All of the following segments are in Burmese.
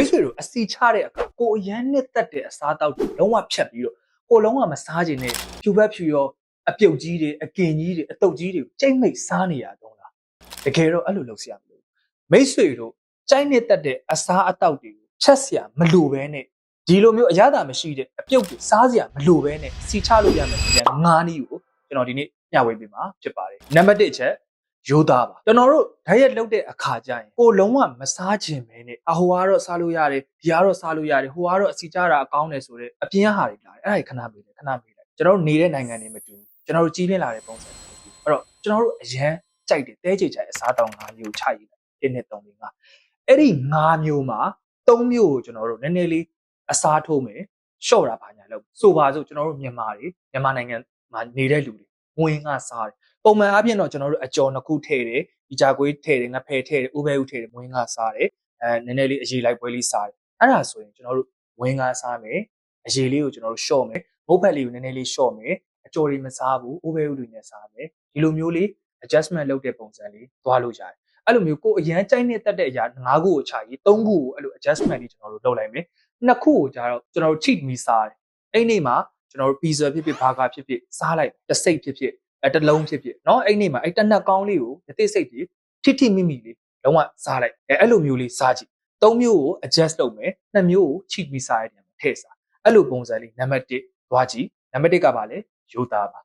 မိတ်ဆွေတို့အစီချတဲ့အခါကိုအရန်နဲ့တက်တဲ့အစားတောက်တွေလုံးဝဖြတ်ပြီးတော့ကိုလုံးဝမစားခြင်းနဲ့ဖြူဘက်ဖြူရောအပြုတ်ကြီးတွေအကင်ကြီးတွေအတုတ်ကြီးတွေကိုကြိတ်မိတ်စားနေရတော့လားတကယ်တော့အဲ့လိုလုပ်စရာမလိုမိတ်ဆွေတို့ကြိုက်နဲ့တက်တဲ့အစားအသောက်တွေကိုဖြတ်စရာမလိုပဲနဲ့ဒီလိုမျိုးအရသာမရှိတဲ့အပြုတ်ကိုစားစရာမလိုပဲနဲ့စီချလို့ရမယ်တဲ့ငါးနည်းကိုကျွန်တော်ဒီနေ့ညဝေးပေးမှာဖြစ်ပါတယ်နံပါတ်1ချက် ရိုးသားပါကျွန်တော်တို့ဓာတ်ရက်လုပ်တဲ့အခါကျရင်ကိုလုံးဝမစားခြင်းပဲနဲ့အဟိုကတော့စားလို့ရတယ်ဒီကတော့စားလို့ရတယ်ဟိုကတော့အစီကြတာအကောင်းတယ်ဆိုတော့အပြင်ဟာတွေလာတယ်အဲ့ဒါခဏမေးတယ်ခဏမေးလိုက်ကျွန်တော်တို့နေတဲ့နိုင်ငံတွေမတူဘူးကျွန်တော်တို့ကြီးလင်းလာတဲ့ပုံစံတွေမတူဘူးအဲ့တော့ကျွန်တော်တို့အရန်ကြိုက်တယ်တဲကြိတ်ကြိုက်အစားတောင်၅မျိုးချရည်လိုက်1နဲ့3နဲ့5အဲ့ဒီ5မျိုးမှာ3မျိုးကိုကျွန်တော်တို့နည်းနည်းလေးအစားထိုးမယ်ရှော့တာပါညာလို့ဆိုပါစို့ကျွန်တော်တို့မြန်မာတွေမြန်မာနိုင်ငံမှာနေတဲ့လူတွေ ငွေငါစားတယ်ပုံမှန်အားဖြင့်တော့ကျွန်တော်တို့အကြော်နှစ်ခုထည့်တယ်ဒီကြကွေးထည့်တယ်ငဖယ်ထည့်တယ်ဥပဲဥထည့်တယ်ငွေငါစားတယ်အဲနည်းနည်းလေးအရေးလိုက်ပွဲလေးစားတယ်အဲ့ဒါဆိုရင်ကျွန်တော်တို့ငွေငါစားမယ်အရေးလေးကိုကျွန်တော်တို့ရှော့မယ်မုတ်ဖက်လေးကိုနည်းနည်းလေးရှော့မယ်အကြော်တွေမစားဘူးဥပဲဥတွေနဲ့စားမယ်ဒီလိုမျိုးလေး adjustment လုပ်တဲ့ပုံစံလေးသွားလို့ရတယ်အဲ့လိုမျိုးကိုအရန်ကြိုက်နေတတ်တဲ့အရာ၅ခုကိုခြာရေး၃ခုကိုအဲ့လို adjustment လေးကျွန်တော်တို့လုပ်လိုက်မယ်နှစ်ခုကိုကြတော့ကျွန်တော်တို့ cheat မီစားတယ်အဲ့နေ့မှာ ကျွန်တော်တို့ pizza ဖြစ်ဖြစ် burger ဖြစ်ဖြစ်စားလိုက်တစ်စိတ်ဖြစ်ဖြစ်အဲတစ်လုံးဖြစ်ဖြစ်เนาะအဲ့နေ့မှာအဲ့တနက်ကောင်းလေးကိုတစ်သိစိတ်ကြီးထိထိမိမိလေးလုံးဝစားလိုက်အဲအဲ့လိုမျိုးလေးစားကြည့်သုံးမျိုးကို adjust လုပ်မယ်နှစ်မျိုးကို cheat မီစားရတဲ့မှာထည့်စားအဲ့လိုပုံစံလေးနံပါတ်1သွားကြည့်နံပါတ်1ကပါလေရိုးသားပါ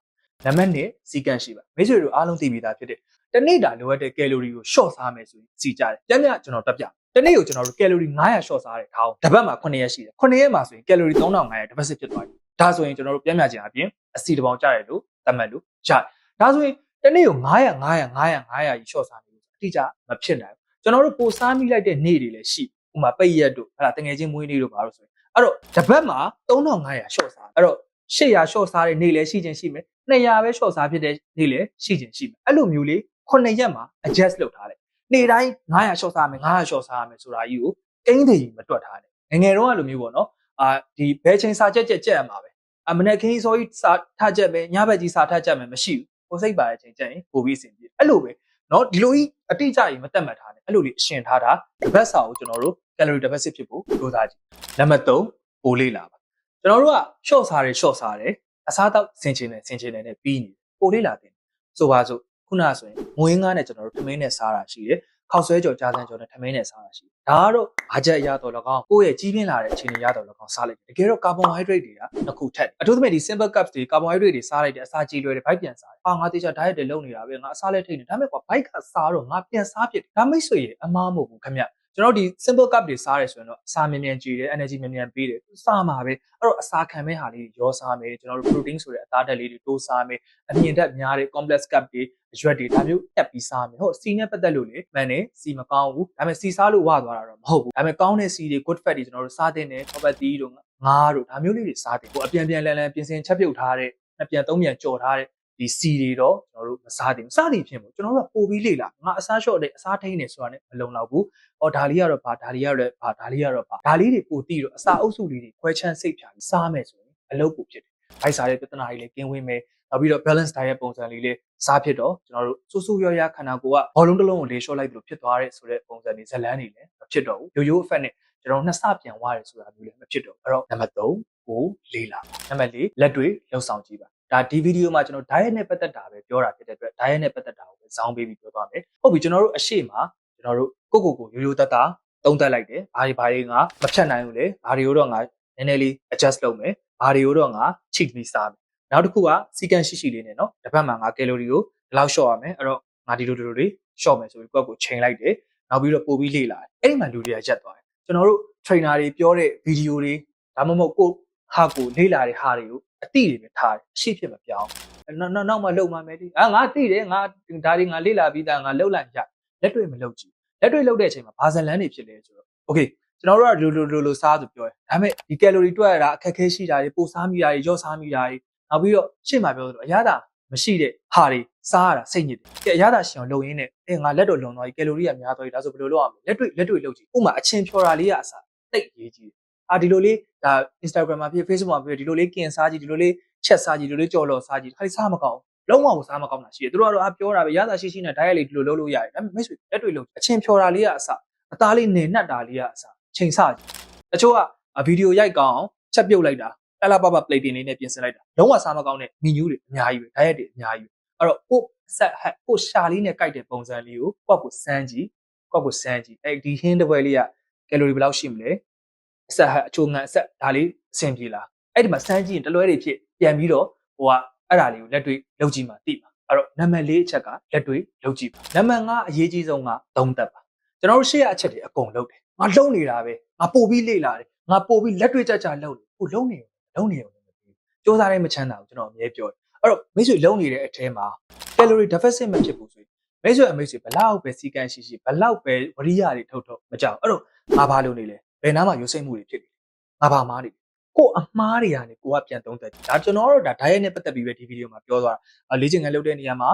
နံပါတ်2စီကန့်ရှိပါမိတ်ဆွေတို့အားလုံးသိပြီးသားဖြစ်တဲ့တနေ့တာလိုအပ်တဲ့ကယ်လိုရီကို short စားမယ်ဆိုရင်စီကြတယ်။ပြန်ပြန်ကျွန်တော်တက်ပြ။တနေ့ကိုကျွန်တော်တို့ကယ်လိုရီ900 short စားတယ်ထားအောင်။တစ်ပတ်မှာ9ရက်ရှိတယ်။9ရက်မှာဆိုရင်ကယ်လိုရီ3500တစ်ပတ်စစ်ဖြစ်သွားပြီ။ ဒါဆိုရင်ကျွန်တော်တို့ပြန်ပြန်ခြင်းအပြင်အစီတစ်ပေါင်ကျတယ်လို့သတ်မှတ်လို့ရတယ်။ဒါဆိုရင်တနေ့ကို900 900 900 900ကြီး short စားနေလို့အတိအကျမဖြစ်နိုင်ဘူး။ကျွန်တော်တို့ပိုစားမိလိုက်တဲ့နေ့တွေလည်းရှိ။ဥပမာပိတ်ရက်တို့ဟဲ့လားတငယ်ချင်းမွေးနေ့တို့ဘာလို့ဆိုရင်အဲ့တော့တစ်ပတ်မှာ3500 short စား။အဲ့တော့800 short စားတဲ့နေ့လည်းရှိချင်းရှိမယ်။200ပဲ short စားဖြစ်တဲ့နေ့လည်းရှိချင်းရှိမယ်။အဲ့လိုမျိုးလေး9ရက်မှာ adjust လုပ်ထားတယ်။နေ့တိုင်း900 short စားမယ်900 short စားမယ်ဆိုတာကြီးကိုအင်းတွေမတွက်ထားတယ်။ငငယ်တော့ကလိုမျိုးပေါ့နော်။ အာဒီဘယ်ချိန်စာချက်ချက်ချက်ရမှာပဲ။အမနေ့ခင်းစောကြီးစာထချက်မယ်ညဘက်ကြီးစာထချက်မယ်မရှိဘူး။ကိုစိတ်ပါတဲ့ချိန်ချက်ရင်ပိုပြီးအဆင်ပြေ။အဲ့လိုပဲနော်ဒီလိုကြီးအတိအကျကြီးမတက်မှတ်ထားနဲ့အဲ့လိုလေးအရှင်ထားတာတစ်ပတ်စာကိုကျွန်တော်တို့ calorie deficit ဖြစ်ဖို့ကြိုးစားကြည့်။နံပါတ်3ပိုလေးလာပါ။ကျွန်တော်တို့က short စားတယ် short စားတယ်အစားတော့ဆင်ချင်တယ်ဆင်ချင်တယ်နဲ့ပြီးနေတယ်ပိုလေးလာတယ်ဆိုပါစို့ခုနဆိုရင်ငွေငါးနဲ့ကျွန်တော်တို့ထမင်းနဲ့စားတာရှိတယ် ခောက်ဆွဲကြော်ကြားစမ်းကြော်နဲ့ထမင်းနဲ့စားတာရှိတယ်ဒါကတော့ဘာချက်ရတော့လကောင်းကိုယ့်ရဲ့ကြီးပြင်းလာတဲ့အခြေအနေရတော့လကောင်းစားလိုက်တယ်တကယ်တော့ကာဗွန်ဟိုက်ဒရိတ်တွေကတစ်ခုထက်အထူးသဖြင့်ဒီ simple cups တွေကာဗွန်ဟိုက်ဒရိတ်တွေစားလိုက်တဲ့အစာကြီးလွယ်တယ်ဘိုက်ပြန်စားတယ်ဟာငါတေချာ diet တွေလုပ်နေတာပဲငါအစားလဲထိနေဒါပေမဲ့ကွာဘိုက်ကစားတော့ငါပြန်စားဖြစ်တယ်ဒါမိတ်ဆွေရဲ့အမားမဟုတ်ဘူးခင်ဗျ ကျွန်တော်ဒီ simple cup တွေစားရဲဆိုရင်တော့အစာမြန်မြန်ကြည်တယ် energy မြန်မြန်ပေးတယ်စားမှာပဲအဲ့တော့အစာခံမဲ့ဟာလေးရောစားမယ်ကျွန်တော်တို့ protein ဆိုတဲ့အသားဓာတ်လေးတွေတိုးစားမယ်အမြင့်ဓာတ်များတဲ့ complex cup တွေအရွက်တွေဒါမျိုးတက်ပြီးစားမယ်ဟုတ်စီနဲ့ပတ်သက်လို့လေမှန်တယ်စီမကောင်းဘူးဒါပေမဲ့စီစားလို့ဝသွားတာတော့မဟုတ်ဘူးဒါပေမဲ့ကောင်းတဲ့စီတွေ good fat တွေကျွန်တော်တို့စားတဲ့နဲ့ copper တီးတို့ငါးတို့ဒါမျိုးလေးတွေစားတယ်ဟိုအပြန်ပြန်လန်လန်ပြင်ဆင်ချက်ပြုတ်ထားတဲ့နှစ်ပြန်သုံးပြန်ကြော်ထားတဲ့ ဒီစီတွေတော့ကျွန်တော်တို့မစားသေးဘူးစားသည်ဖြစ်မို့ကျွန်တော်တို့ကပို့ပြီးလေ့လာငါအစားလျှော့တဲ့အစားထိန်းနေဆိုတာနဲ့မလုံလောက်ဘူး။အော်ဒါလေးကတော့ဘာဒါလေးကတော့ဘာဒါလေးကတော့ဘာဒါလေးတွေပို့ပြီးတော့အစာအုပ်စုလေးတွေခွဲချမ်းစိတ်ဖြာပြီးစားမယ်ဆိုရင်အလုပ်ပို့ဖြစ်တယ်။ဘိုက်စားတဲ့ပြဿနာတွေလည်းကင်းဝေးမယ်။နောက်ပြီးတော့ balance diet ပုံစံလေးလေးစားဖြစ်တော့ကျွန်တော်တို့စူးစူးရောရခန္ဓာကိုယ်ကဘောလုံးတစ်လုံးကိုလေလျှော့လိုက်လို့ဖြစ်သွားတဲ့ဆိုတဲ့ပုံစံတွေဇလန်းတွေလည်းမဖြစ်တော့ဘူး။ရိုးရိုး effect နဲ့ကျွန်တော်နှစ်ဆပြန်သွားတယ်ဆိုတာမျိုးလည်းမဖြစ်တော့ဘူး။အဲ့တော့နံပါတ်3ကိုလေးလာ။နံပါတ်4လက်တွေလှုပ်ဆောင်ကြည့်ပါ ဒါဒီဗီဒီယိုမှာကျွန်တော် diet နဲ့ပတ်သက်တာပဲပြောတာဖြစ်တဲ့အတွက် diet နဲ့ပတ်သက်တာကိုပဲဇောင်းပေးပြီးပြောသွားမယ်ဟုတ်ပြီကျွန်တော်တို့အရှိမကျွန်တော်တို့ကိုကိုကိုရိုးရိုးသက်သက်သုံးသက်လိုက်တယ်ဘာတွေဘာတွေငါမဖြတ်နိုင်ဘူးလေဘာတွေကိုတော့ငါနည်းနည်းလေး adjust လုပ်မယ်ဘာတွေကိုတော့ငါ cheat ပြီးစားမယ်နောက်တစ်ခုကစီကန်ရှိရှိလေးနဲ့နော်တစ်ပတ်မှာငါကယ်လိုရီကိုဒီလောက်လျှော့ရမယ်အဲ့တော့ငါဒီလိုဒီလိုလေးလျှော့မယ်ဆိုပြီးကိုယ့်ကိုချိန်လိုက်တယ်နောက်ပြီးတော့ပို့ပြီးလေ့လာတယ်အဲ့ဒီမှာလူတွေကရက်သွားတယ်ကျွန်တော်တို့ trainer တွေပြောတဲ့ video တွေဒါမှမဟုတ်ကိုဟာကိုလေ့လာတဲ့ဟာတွေကို အတိတွေပဲထားတယ်အရှိဖြစ်မပြောင်းနောက်နောက်မှလုံမှမယ်ဒီအာငါတိတယ်ငါဒါတွေငါလေ့လာပြီးသားငါလုံလိုက်ရလက်တွေ့မလုံကြည့်လက်တွေ့လုံတဲ့အချိန်မှာဘာဇလန်းတွေဖြစ်လဲဆိုတော့ okay ကျွန်တော်တို့ကလိုလိုလိုလိုစားဆိုပြောတယ်ဒါပေမဲ့ဒီကယ်လိုရီတွက်ရတာအခက်အခဲရှိတာတွေပိုစားမိတာတွေရော့စားမိတာတွေနောက်ပြီးတော့ရှေ့မှာပြောဆိုတော့အရသာမရှိတဲ့ဟာတွေစားရတာစိတ်ညစ်တယ်။အရသာရှင်လုံရင်းနဲ့အဲငါလက်တော်လုံသွားပြီကယ်လိုရီကများသွားပြီဒါဆိုဘယ်လိုလုပ်ရမလဲ။လက်တွေ့လက်တွေ့လုပ်ကြည့်။ဥပမာအချင်းဖြော်တာလေးကအစားတိတ်ရေးကြီး အာဒီလိုလေးဒါ Instagram မှာဖြစ် Facebook မှာဖြစ်ဒီလိုလေးကင်စားကြည့်ဒီလိုလေးချက်စားကြည့်ဒီလိုလေးကြော်လော်စားကြည့်ခါလေးစားမကောင်းလုံးဝကိုစားမကောင်းတာရှိတယ်သူတို့ကတော့အပြောတာပဲရတာရှိရှိနဲ့ diet လေးဒီလိုလုပ်လို့ရတယ်ဒါပေမဲ့မိတ်ဆွေလက်တွေ့လို့အချင်းဖြော်တာလေးကအစအသားလေးနေနှက်တာလေးကအစချိန်ဆကြည့်တချို့ကဗီဒီယိုရိုက်ကောင်းအောင်ချက်ပြုတ်လိုက်တာလှလှပပ plate တင်လေးနဲ့ပြင်ဆင်လိုက်တာလုံးဝစားမကောင်းတဲ့မီနူးတွေအများကြီးပဲ diet တွေအများကြီးပဲအဲ့တော့ကိုဆက်ဟက်ကိုရှာလေးနဲ့ကြိုက်တဲ့ပုံစံလေးကိုကိုယ့်ကိုစမ်းကြည့်ကိုယ့်ကိုစမ်းကြည့်အဲ့ဒီဟင်းတစ်ပွဲလေးကကယ်လိုရီဘယ်လောက်ရှိမလဲ အဆက်ဟက်အချိုငံအဆက်ဒါလေးအဆင်ပြေလားအဲ့ဒီမှာစမ်းကြည့်ရင်တလွဲတွေဖြစ်ပြန်ပြီးတော့ဟိုကအဲ့ဒါလေးကိုလက်တွေ့လုပ်ကြည့်မှသိပါအဲ့တော့နံပါတ်၄အချက်ကလက်တွေ့လုပ်ကြည့်ပါနံပါတ်၅အရေးကြီးဆုံးကသုံးသက်ပါကျွန်တော်တို့ရှေ့ရအချက်တွေအကုန်လုပ်တယ်ငါလုံနေတာပဲငါပို့ပြီးလေ့လာတယ်ငါပို့ပြီးလက်တွေ့ကြကြလုပ်တယ်ဟိုလုံနေတယ်လုံနေတယ်မသိဘူးစ조사တိုင်းမချမ်းသာဘူးကျွန်တော်အမြဲပြောတယ်အဲ့တော့မိတ်ဆွေလုံနေတဲ့အထဲမှာ calorie deficit မဖြစ်ဘူးဆိုရင်မိတ်ဆွေအမိတ်ဆွေဘလောက်ပဲစီကံရှိရှိဘလောက်ပဲဝရိယတွေထုတ်ထုတ်မကြောက်အဲ့တော့ငါဘာလုပ်နေလဲ ဘယ်နားမှာရုပ်စိတ်မှုတွေဖြစ်နေလဲငါဘာမားနေလဲကိုအမားတွေကနေကိုကပြန်သုံးသက်ဒါကျွန်တော်တို့ဒါ diet နဲ့ပတ်သက်ပြီးပဲဒီဗီဒီယိုမှာပြောသွားတာလေ့ကျင့်ခန်းလုပ်တဲ့နေရာမှာ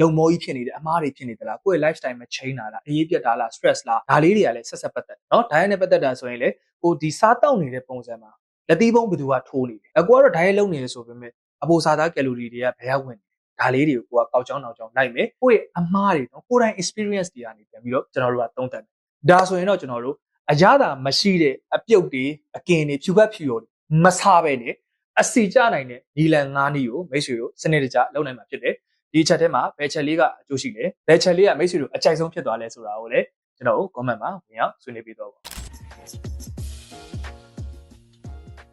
လုံမောကြီးဖြစ်နေတယ်အမားတွေဖြစ်နေသလားကိုယ့်ရဲ့ lifestyle မှာ change လာလားအေးပြတ်တာလား stress လားဒါလေးတွေကလည်းဆက်ဆက်ပတ်သက်เนาะ diet နဲ့ပတ်သက်တာဆိုရင်လေကိုဒီစားတောက်နေတဲ့ပုံစံမှာလက်သီးပုံးဘယ်သူကထိုးနေလဲအကိုကတော့ diet လုပ်နေတယ်ဆိုပေမဲ့အပိုစားသား calorie တွေကဘယ်ရောက်ဝင်နေလဲဒါလေးတွေကိုကိုကကောက်ချောင်းနောက်ချောင်းလိုက်မယ်ကိုယ့်ရဲ့အမားတွေနော်ကိုယ်တိုင် experience တွေကနေပြန်ပြီးတော့ကျွန်တော်တို့ကသုံးသပ်တယ်ဒါဆိုရင်တော့ကျွန်တော်တို့ အရသာမရှိတဲ့အပြုတ်တွေအကင်တွေဖြူဘက်ဖြူရော်တွေမစားပဲနဲ့အစီကျနိုင်တဲ့နီလန်၅နီးကိုမိတ်ဆွေတို့စနစ်တကျလုပ်နိုင်မှာဖြစ်တယ်ဒီချက်ထဲမှာဘယ်ချက်လေးကအကျိုးရှိလဲဘယ်ချက်လေးကမိတ်ဆွေတို့အကြိုက်ဆုံးဖြစ်သွားလဲဆိုတာကိုလည်းကျွန်တော်တို့ comment မှာဝင်ရောက်ဆွေးနွေးပေးတော့ပါ